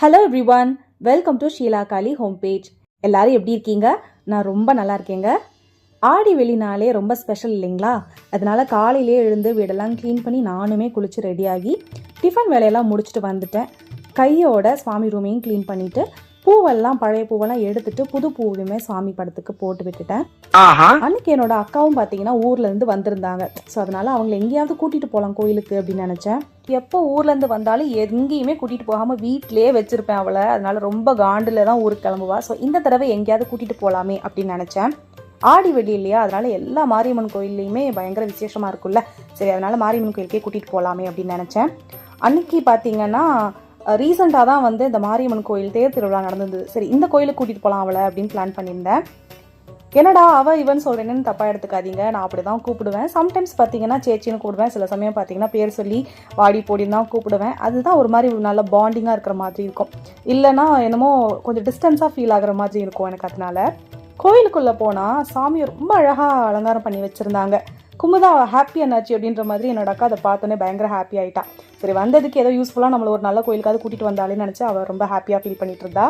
Hello everyone welcome to Sheela Kali home page எல்லாரும் எப்படி இருக்கீங்க? நான் ரொம்ப நல்லா இருக்கேங்க. ஆடி வெளினாலே ரொம்ப ஸ்பெஷல் இல்லைங்களா? அதனால காலையிலே எழுந்து வீடெல்லாம் க்ளீன் பண்ணி நானுமே குளிச்சு ரெடியாகி டிஃபன் வேலையெல்லாம் முடிச்சுட்டு வந்துட்டேன். கையோட சுவாமி ரூமையும் க்ளீன் பண்ணிவிட்டு பூவெல்லாம் பழைய பூவெல்லாம் எடுத்துட்டு புது பூவையுமே சுவாமி படத்துக்கு போட்டு விட்டுட்டேன். அன்னைக்கு என்னோட அக்காவும் பார்த்தீங்கன்னா ஊர்ல இருந்து வந்திருந்தாங்க. ஸோ அதனால அவங்கள எங்கேயாவது கூட்டிட்டு போகலாம் கோயிலுக்கு அப்படின்னு நினைச்சேன். எப்போ ஊர்ல இருந்து வந்தாலும் எங்கேயுமே கூட்டிட்டு போகாம வீட்டிலேயே வச்சிருப்பேன் அவளை. அதனால ரொம்ப காண்டுல தான் ஊருக்கு கிளம்புவா. ஸோ இந்த தடவை எங்கேயாவது கூட்டிட்டு போகலாமே அப்படின்னு நினைச்சேன். ஆடி வெடி இல்லையா? அதனால எல்லா மாரியம்மன் கோயில்லையுமே பயங்கர விசேஷமா இருக்கும்ல. சரி அதனால மாரியம்மன் கோயிலுக்கே கூட்டிட்டு போகலாமே அப்படின்னு நினைச்சேன். அன்னைக்கு பார்த்தீங்கன்னா ரீசெண்டாக தான் வந்து இந்த மாரியம்மன் கோயில் தேர் திருவிழா நடந்தது. சரி இந்த கோயிலுக்கு கூட்டிகிட்டு போகலாம் அவளை அப்படின்னு பிளான் பண்ணியிருந்தேன். என்னடா அவ இவன் சொல்கிறேன்னு தப்பாக எடுத்துக்காதீங்க நான் அப்படி தான் கூப்பிடுவேன். சம்டைம்ஸ் பார்த்தீங்கன்னா சேச்சின்னு கூப்பிடுவேன். சில சமயம் பார்த்தீங்கன்னா பேர் சொல்லி வாடி போடின்னு தான் கூப்பிடுவேன். அதுதான் ஒரு மாதிரி ஒரு நல்ல பாண்டிங்காக இருக்கிற மாதிரி இருக்கும். இல்லைன்னா என்னமோ கொஞ்சம் டிஸ்டன்ஸாக ஃபீல் ஆகிற மாதிரி இருக்கும் எனக்கு அதனால. கோயிலுக்குள்ளே போனால் சாமியை ரொம்ப அழகாக அலங்காரம் பண்ணி வச்சுருந்தாங்க. குமுதா ஹாப்பி என்னாச்சு அப்படின்ற மாதிரி என்னோட அக்கா அதை பார்த்தோன்னே பயங்கர ஹாப்பி ஆயிட்டா. சரி வந்ததுக்கு ஏதோ யூஸ்ஃபுல்லாக நம்மளை ஒரு நல்ல கோயிலுக்காவது கூட்டிகிட்டு வந்தாலே நினச்சி அவள் ரொம்ப ஹாப்பியாக ஃபீல் பண்ணிட்டு இருந்தா.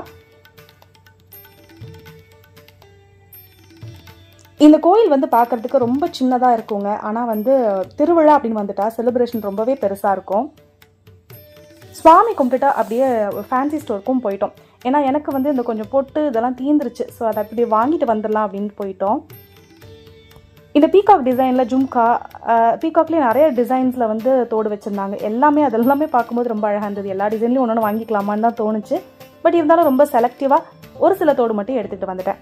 இந்த கோயில் வந்து பார்க்கறதுக்கு ரொம்ப சின்னதாக இருக்குங்க. ஆனால் வந்து திருவிழா அப்படின்னு வந்துட்டா செலிப்ரேஷன் ரொம்பவே பெருசாக இருக்கும். சுவாமி கும்பிட்டு அப்படியே ஃபேன்சி ஸ்டோருக்கும் போயிட்டோம். ஏன்னா எனக்கு வந்து இந்த கொஞ்சம் பொட்டு இதெல்லாம் தீந்துருச்சு. ஸோ அதை அப்படியே வாங்கிட்டு வந்துடலாம் அப்படின்னு போயிட்டோம். இந்த பீகாக் டிசைனில் ஜும்கா பீகாக்லேயே நிறைய டிசைன்ஸில் வந்து தோடு வச்சுருந்தாங்க. எல்லாமே அது எல்லாமே பார்க்கும்போது ரொம்ப அழகாக இருந்தது. எல்லா டிசைன்லையும் ஒன்று வாங்கிக்கலாமான்னு தான் தோணுச்சு. பட் இருந்தாலும் ரொம்ப செலக்டிவாக ஒரு சில தோடு மட்டும் எடுத்துகிட்டு வந்துட்டேன்.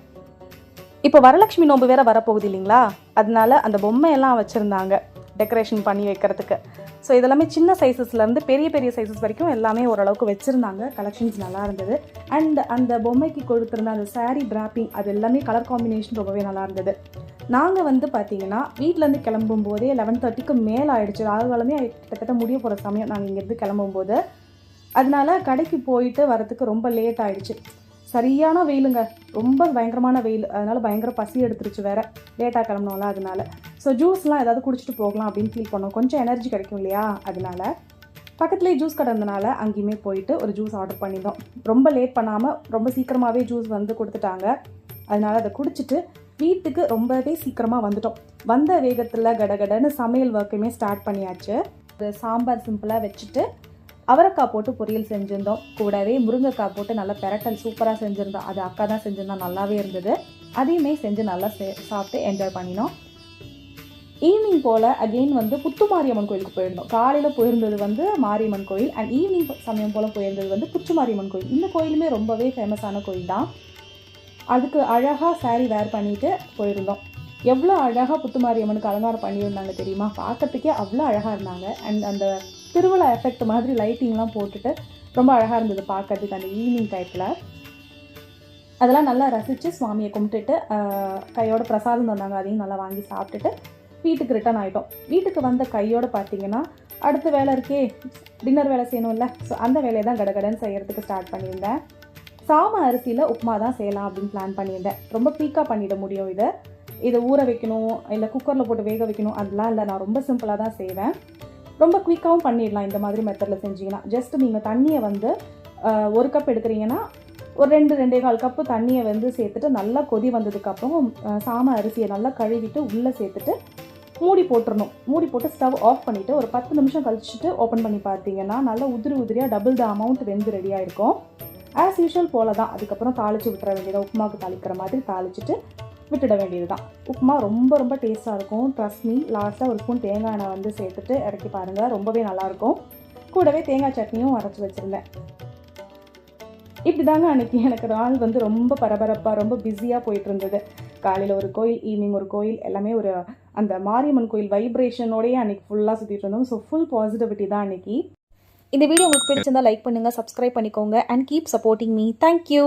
இப்போ வரலட்சுமி நோம்பு வேற வரப்போகுது இல்லைங்களா? அதனால அந்த பொம்மையெல்லாம் வச்சுருந்தாங்க டெக்கரேஷன் பண்ணி வைக்கிறதுக்கு. ஸோ இதெல்லாமே சின்ன சைஸஸ்லேருந்து பெரிய பெரிய சைஸஸ் வரைக்கும் எல்லாமே ஓரளவுக்கு வச்சுருந்தாங்க. கலெக்ஷன்ஸ் நல்லா இருந்தது. அண்ட் அந்த பொம்மைக்கு கொடுத்துருந்த அந்த சாரீ டிராப்பிங் அது எல்லாமே கலர் காம்பினேஷன் ரொம்பவே நல்லா இருந்தது. நாங்கள் வந்து பார்த்தீங்கன்னா வீட்டிலேருந்து கிளம்பும் போதே லெவன் தேர்ட்டிக்கு மேலே ஆயிடுச்சு. ராகுகாலமே கிட்டத்தட்ட முடிய போகிற சமயம் நாங்கள் இங்கேருந்து கிளம்பும்போது. அதனால கடைக்கு போயிட்டு வரத்துக்கு ரொம்ப லேட் ஆகிடுச்சு சரியான வெயிலுங்க. ரொம்ப பயங்கரமான வெயில். அதனால் பயங்கர பசி எடுத்துருச்சு வேற. லேட்டாக கிளம்பணும்ல அதனால. ஸோ ஜூஸ்லாம் ஏதாவது குடிச்சிட்டு போகலாம் அப்படின்னு ஃபீல் பண்ணோம். கொஞ்சம் எனர்ஜி கிடைக்கும் இல்லையா? அதனால பக்கத்துலேயே ஜூஸ் கடை இருந்தனால அங்கேயுமே போயிட்டு ஒரு ஜூஸ் ஆர்டர் பண்ணியிருந்தோம். ரொம்ப லேட் பண்ணாமல் ரொம்ப சீக்கிரமாகவே ஜூஸ் வந்து கொடுத்துட்டாங்க. அதனால அதை குடிச்சிட்டு வீட்டுக்கு ரொம்பவே சீக்கிரமாக வந்துட்டோம். வந்த வேகத்தில் கடகடன்னு சமையல் ஒர்க்குமே ஸ்டார்ட் பண்ணியாச்சு. ஒரு சாம்பார் சிம்பிளாக வச்சுட்டு அவரைக்காய் போட்டு பொரியல் செஞ்சுருந்தோம். கூடவே முருங்கைக்காய் போட்டு நல்லா பெரட்டல் சூப்பராக செஞ்சுருந்தோம். அது அக்கா தான் செஞ்சுருந்தா நல்லாவே இருந்தது. அதையுமே செஞ்சு நல்லா சே சாப்பிட்டு என்ஜாய் பண்ணினோம். ஈவினிங் போல் அகெயின் வந்து புத்து மாரியம்மன் கோயிலுக்கு போயிருந்தோம். காலையில் போயிருந்தது வந்து மாரியம்மன் கோயில் அண்ட் ஈவினிங் சமயம் போல் போயிருந்தது வந்து புத்துமாரியம்மன் கோயில். இந்த கோயிலுமே ரொம்பவே ஃபேமஸான கோயில் தான் அதுக்கு அழகாக சாரீ வேர் பண்ணிட்டு போயிருந்தோம். எவ்வளோ அழகாக புத்துமாரியம்மனுக்கு அலங்காரம் பண்ணியிருந்தாங்க தெரியுமா? பார்க்கறதுக்கே அவ்வளோ அழகாக இருந்தாங்க. அண்ட் அந்த திருவிழா எஃபெக்ட் மாதிரி லைட்டிங்லாம் போட்டுட்டு ரொம்ப அழகாக இருந்தது பார்க்கறதுக்கு அந்த ஈவினிங் டைப்பில் அதெல்லாம் நல்லா ரசித்து சுவாமியை கும்பிட்டுட்டு கையோட பிரசாதம் தந்தாங்க. அதையும் நல்லா வாங்கி சாப்பிட்டுட்டு வீட்டுக்கு ரிட்டர்ன் ஆகிட்டோம் வீட்டுக்கு வந்த கையோடு பார்த்தீங்கன்னா அடுத்த வேலை இருக்கே டின்னர் வேலை செய்யணும்ல. ஸோ அந்த வேலையை தான் கடகடன்னு செய்கிறதுக்கு ஸ்டார்ட் பண்ணியிருந்தேன். சாம அரிசியில் உப்புமா தான் செய்யலாம் அப்படின்னு பிளான் பண்ணியிருந்தேன். ரொம்ப குயிக்காக பண்ணிட முடியும் இதை. இதை ஊற வைக்கணும் இல்லை குக்கரில் போட்டு வேக வைக்கணும் அதெல்லாம் இல்லை. நான் ரொம்ப சிம்பிளாக தான் செய்வேன். ரொம்ப குயிக்காகவும் பண்ணிடலாம் இந்த மாதிரி மெத்தடில் செஞ்சீங்கன்னா. ஜஸ்ட் நீங்கள் தண்ணியை வந்து ஒரு கப் எடுக்கிறீங்கன்னா ஒரு ரெண்டு ரெண்டே கால் கப்பு தண்ணியை வந்து சேர்த்துட்டு நல்லா கொதி வந்ததுக்கப்புறம் சாம அரிசியை நல்லா கழுவிட்டு உள்ளே சேர்த்துட்டு மூடி போட்டுடணும் மூடி போட்டு ஸ்டவ் ஆஃப் பண்ணிவிட்டு ஒரு பத்து நிமிஷம் கழிச்சுட்டு ஓப்பன் பண்ணி பார்த்தீங்கன்னா நல்லா உதிரி உதிரியாக டபுள் த அமௌண்ட் வெந்து ரெடியாக இருக்கும் ஆஸ் யூஷுவல் போல தான் அதுக்கப்புறம் தாளித்து விட்டுற வேண்டியது உப்புமாவுக்கு தாளிக்கிற மாதிரி தாளிச்சுட்டு விட்டுட வேண்டியது தான் உப்புமா ரொம்ப ரொம்ப டேஸ்ட்டாக இருக்கும். ட்ரஸ்ட் மீ லாஸ்ட்டாக ஒரு ஸ்பூன் தேங்காய் எண்ணெய் வந்து சேர்த்துட்டு இறக்கி பாருங்கள் ரொம்பவே நல்லாயிருக்கும். கூடவே தேங்காய் சட்னியும் அரைச்சி வச்சுருந்தேன். இப்படி தாங்க அன்னைக்கு எனக்கு நாள் வந்து ரொம்ப பரபரப்பாக ரொம்ப பிஸியாக போயிட்டு இருந்தது காலையில் ஒரு கோயில் ஈவினிங் ஒரு கோயில் எல்லாமே ஒரு அந்த மாரியம்மன் கோயில் வைப்ரேஷனோடையே அன்னைக்கு ஃபுல்லாக சுற்றிட்டு இருந்தோம். ஸோ ஃபுல் பாசிட்டிவிட்டி தான் அன்றைக்கி இந்த வீடியோ உங்களுக்கு பிடிச்சிருந்தா லைக் பண்ணுங்கள் சப்ஸ்கிரைப் பண்ணிக்கோங்க and keep supporting me thank you